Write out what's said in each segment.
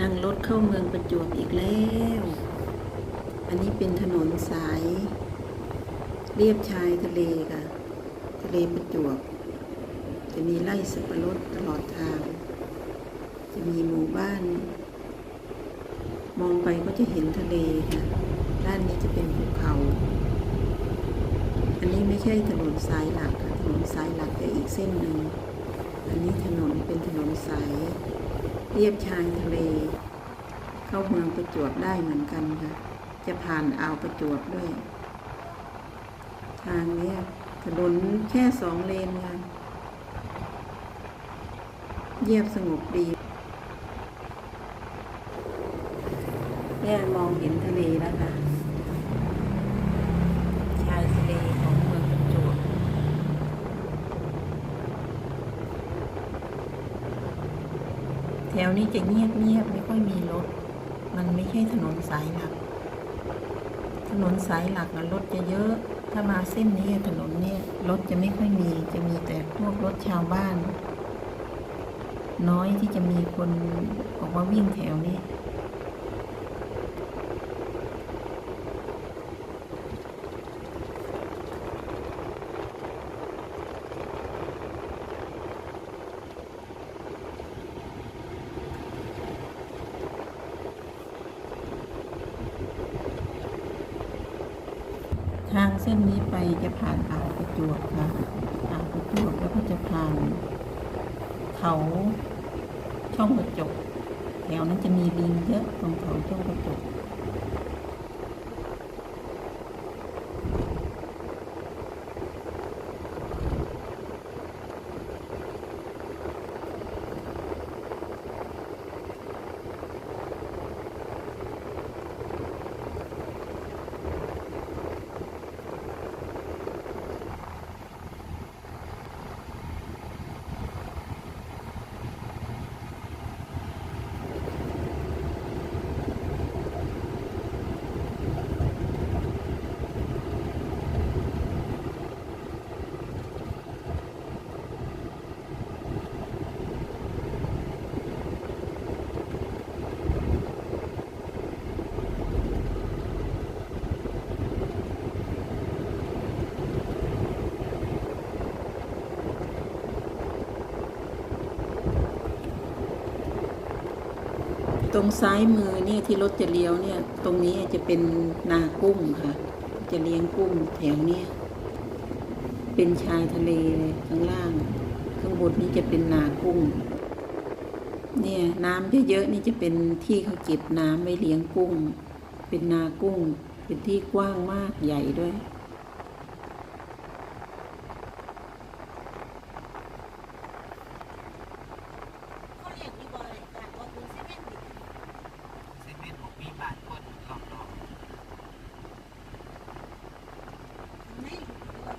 นั่งรถเข้าเมืองประจวบอีกแล้ว อันนี้เป็นถนนสาย เรียบชายทะเลค่ะ ทะเลประจวบ จะมีไร่สับปะรดตลอดทาง จะมีหมู่บ้าน มองไปก็จะเห็นทะเลค่ะ ด้านนี้จะเป็นภูเขา อันนี้ไม่ใช่ถนนสายหลักค่ะ ถนนสายหลักจะอีกเส้นหนึ่ง อันนี้ถนนเป็นถนนสาย เรียบชายทะเล เข้าเมืองประจวบได้เหมือนกันค่ะ จะผ่านอ่าวประจวบด้วย ทางเนี้ยถนนแค่สองเลนค่ะเยียบสงบดีเนี่ยมองเห็นทะเลแล้วค่ะ ชายทะเลของเมืองประจวบ แถวนี้จะเงียบเงียบไม่ค่อยมีรถ มันไม่ใช่ถนนสายหลัก ถนนสายหลักนะรถจะเยอะ ถ้ามาเส้นนี้ถนนเนี่ยรถจะไม่ค่อยมี จะมีแต่พวกรถชาวบ้าน น้อยที่จะมีคนออกมาวิ่งแถวนี้ ทางเส้นนี้ไปจะผ่านอ่าวประจวบค่ะอ่าวประจวบแล้วก็จะผ่าน เขาช่องกระจกแถวนั้นจะมีลิงเยอะตรงเขาช่องกระจก ตรงซ้ายมือเนี่ยที่รถจะเลี้ยวเนี่ย ตรงนี้จะเป็นนากุ้งค่ะ จะเลี้ยงกุ้งแถวเนี้ยเป็นชายทะเลเลยข้างล่าง ข้างบนนี้จะเป็นนากุ้ง เนี่ยน้ำเยอะๆนี่จะเป็นที่เขาเก็บน้ำไว้เลี้ยงกุ้ง เป็นนากุ้ง เป็นที่กว้างมากใหญ่ด้วย เขาเรียกอีบอยการว่าคุณเซเว่นดิ เซเว่นบอกมีบาทคนรอบรอบ ไม่รู้ว่า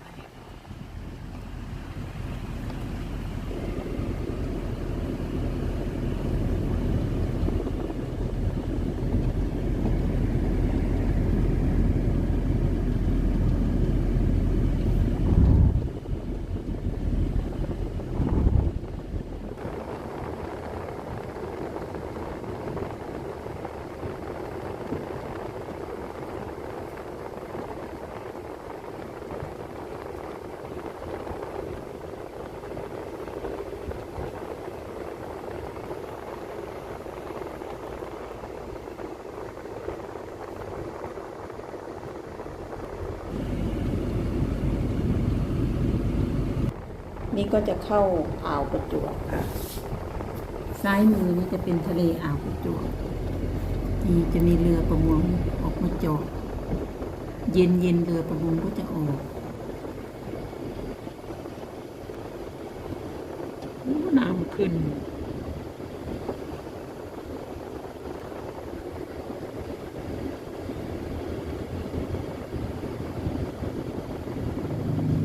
ไม่เห็น นี้ก็จะเข้าอ่าวประจวบค่ะ ซ้ายมือนี่จะเป็นทะเลอ่าวประจวบนี่จะมีเรือประมงออกมาจอดเย็นเย็นๆเรือประมงก็จะออกน้ำขึ้น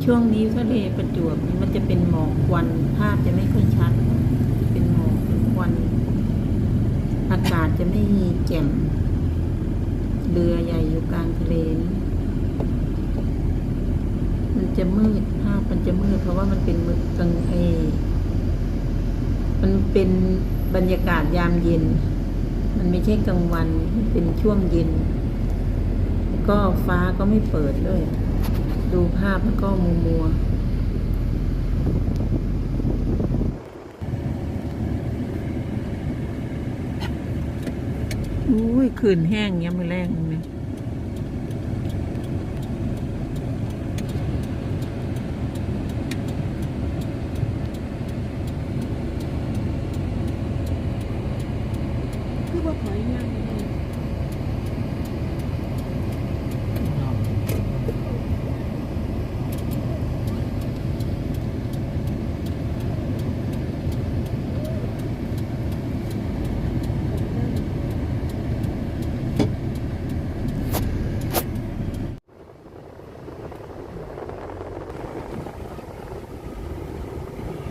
ช่วงนี้ทะเลประจวบมันจะเป็นหมอกควันภาพจะไม่ค่อยชัด เป็นหมอกเป็นควัน อากาศจะไม่แจ่มเรือใหญ่อยู่กลางทะเลนี่มันจะมืดภาพมันจะมืดเพราะว่ามันเป็นมืดกลางเอมันเป็นบรรยากาศยามเย็น มันไม่ใช่กลางวัน มันเป็นช่วงเย็น ก็ฟ้าก็ไม่เปิดด้วย ดูภาพมันก็มัวมัวอุ้ยคืนแห้งเงี้ยมือแรงเลย คือว่าถอยย่างเลย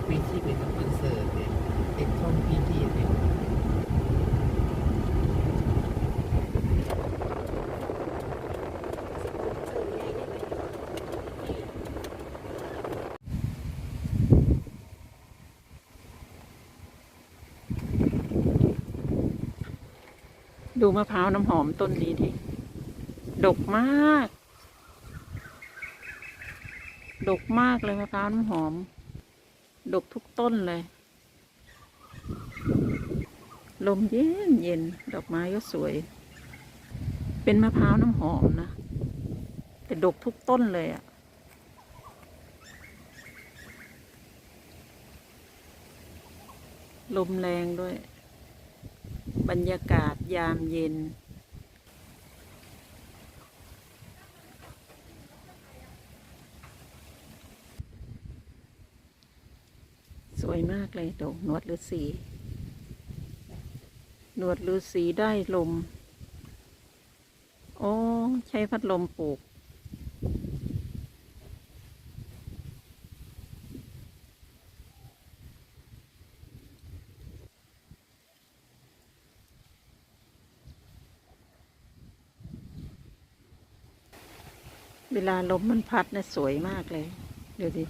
วิธีเป็นคอนเสิร์ตเนี่ยเป็นช่องพิธีเนี่ย ดูมะพร้าวน้ำหอมต้นนี้ดิดกมาก ดกมากเลยมะพร้าวน้ำหอม ดกทุกต้นเลย ลมเย็นเย็นดอกไม้ก็สวย เป็นมะพร้าวน้ำหอมนะ แต่ดกทุกต้นเลยอะลมแรงด้วย บรรยากาศยามเย็น สวยมากเลยดอกนวดฤาษีนวดฤาษีได้ลม โอ้ ใช้พัดลมปลูก เวลาลมมันพัดนะสวยมากเลย เดี๋ยวดิ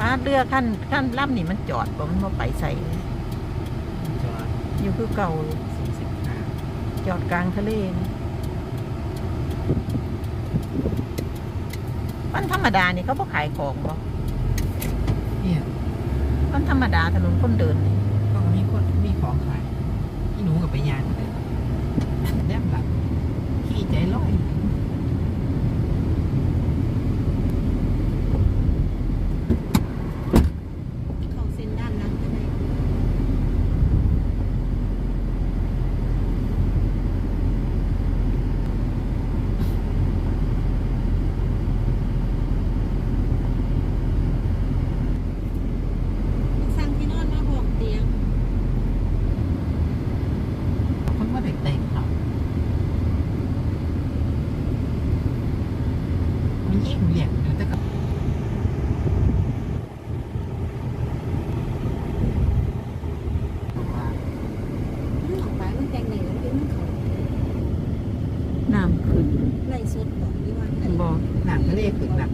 อาเรือขั้นขั้นล่ำนี่มันจอดบ่มันมาไปใส่จอดอยู่คือเก่า สี่สิบห้า จอดกลางทะเลนี่ วันธรรมดานี่เขาบ่ขายของบ่เนี่ยวันธรรมดาถนนคนเดินนี่ก็มีคนมีของขายพี่หนูกับไปยานเลยแนมหลังขี่ใจลอย เข้าเส้นด้านหลังก็ได้สั่งที่นอนมาบอกเตียง คนว่าเด็กแต่งเนาะมันยิ่งเหลี่ยมอยู่แต่ก็บอกว่า มันออกไปมันแต่งไหนมันเป็นมันเขา